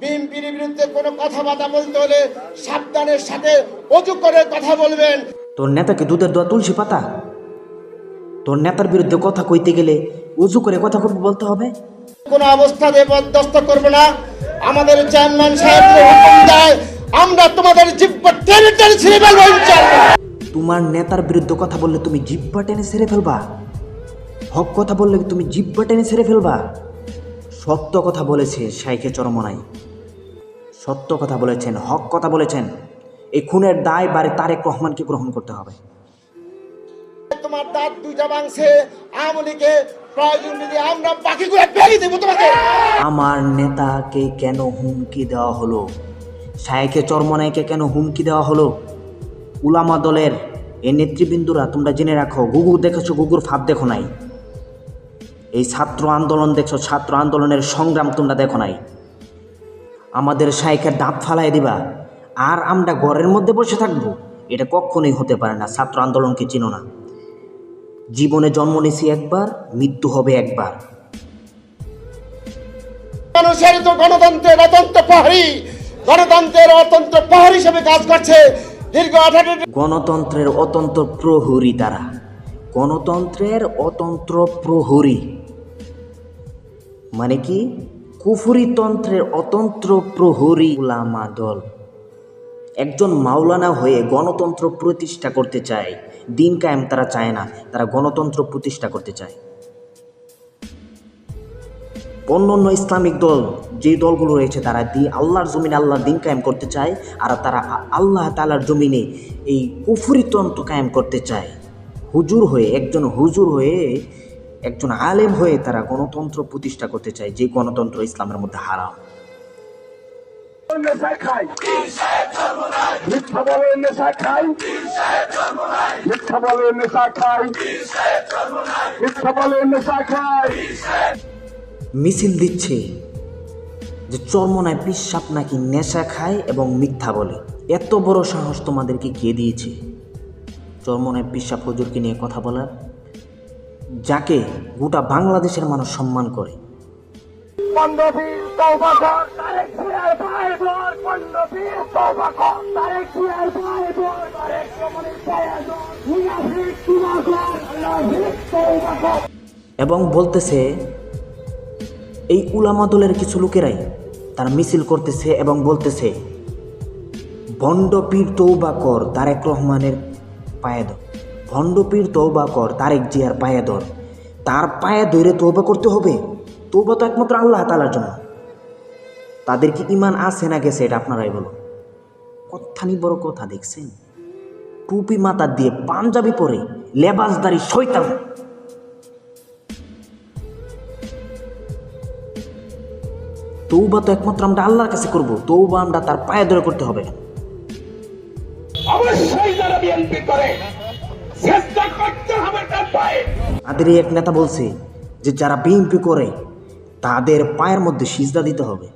বিএনপির বিরুদ্ধে কোনো কথাবার্তা বলতে হলে সাবধানের সাথে অজু করে কথা বলবেন। তোর নেতাকে দুধের দোয়া তুলসী পাতা? তোর নেতার বিরুদ্ধে কথা কইতে গেলে উজু করে কথা কব- বলতে হবে? কোনো অবস্থাতে বরদাস্ত করব না। আমাদের চেয়ারম্যান সাহেব হুকুম দেয় আমরা তোমাদের জিব্বা টেনে টেনে ছিঁড়ে ফেলব ইনশাআল্লাহ। তোমার নেতার বিরুদ্ধে কথা বললে তুমি জিব্বা টেনে ছেড়ে ফেলবা? হক কথা বললে তুমি জিব্বা টেনে ছেড়ে ফেলবা? সত্য কথা বলেছে শাইখে চরমনাই। সত্য কথা বলেছেন হক কথা বলেছেন এই খুনের দায় বারে তারেক রহমানকে গ্রহণ করতে হবে। তোমার দাঁত দুইটা ভাঙছে আওয়ামী লীগে প্রয়োজন যদি আমরা বাকিগুলো দেবো তোমাকে। আমার নেতাকে কেন হুমকি দেওয়া হলো? শায়েখে চরমনাইকে কেন হুমকি দেওয়া হলো? উলামা দলের এই নেতৃবৃন্দুরা তোমরা জেনে রাখো গুগু দেখেছ গুগুর ফাঁদ দেখো নাই। এই ছাত্র আন্দোলন দেখছ ছাত্র আন্দোলনের সংগ্রাম তোমরা দেখো নাই। আমাদের শায়েখের দাঁত ফালাই দিবা। আর আমরা ঘরের মধ্যে বসে থাকব এটা কখনোই হতে পারে না ছাত্র আন্দোলনকে চিনো না। জীবনে জন্ম নিয়েছি একবার মৃত্যু হবে একবার। মানুষের তো গণতন্ত্রের অতন্ত্র প্রহরী গণতন্ত্রের অতন্ত্র প্রহরী হিসেবে কাজ করছে দীর্ঘ আঠারো গণতন্ত্রের অতন্ত্র প্রহরী তারা। গণতন্ত্রের অতন্ত্র প্রহরী। মানে কি? কুফুরিতন্ত্রের অতন্ত্র প্রহরী উলামা দল। একজন মাওলানা হয়ে গণতন্ত্র প্রতিষ্ঠা করতে চায়, দিন কায়েম তারা চায় না, তারা গণতন্ত্র প্রতিষ্ঠা করতে চায়। অন্যান্য ইসলামিক দল, যে দলগুলো রয়েছে, তারা দি, আল্লাহর জমিনে আল্লাহর দিন কায়েম করতে চায়, আর তারা আল্লাহ তালার জমিনে এই কুফুরিতন্ত্র কায়েম করতে চায়। হুজুর হয়ে, একজন হুজুর হয়ে একজন আলেম হয়ে তারা গণতন্ত্র প্রতিষ্ঠা করতে চায়, যে গণতন্ত্র ইসলামের মধ্যে হারাম। মিছিল দিচ্ছে যে চর্মনায় পিসাপ নাকি নেশা খায় এবং মিথ্যা বলে। এত বড় সাহস তোমাদেরকে কে দিয়েছে? চর্মনায় পিসাপ হুজুরকে নিয়ে কথা বলার যাকে গোটা বাংলাদেশের মানুষ সম্মান করে। এবং বলতেছে এই উলামা দলের কিছু লোকেরাই তারা মিছিল করতেছে এবং বলতেছে ভণ্ডপীর তৌবা কর তারেক রহমানের পায়ে ভণ্ডপীর তৌবা কর, তারেক জিয়ার পায়ে ধর। তার পায়ে ধরে তৌবা করতে হবে। তৌবা তো একমাত্র আল্লাহ তালার জন্য। তাদের কি ইমান আছে না গেছে এটা আপনারাই বলুন। কথানি বড় কথা দেখছেন? টুপি মাথা দিয়ে পাঞ্জাবি পরে লেবাসদারি শৈতান তৌবা তো একমাত্র আমরা আল্লাহর কাছে করব। তৌবা আমরা তার পায়ে ধরে করতে হবে। অবশ্যই যারা বিএনপি করে চেষ্টা করতে হবে তার পায়ে তাদের এক নেতা বলছে যে যারা বিএনপি করে, তাদের পায়ের মধ্যে সিজদা দিতে হবে।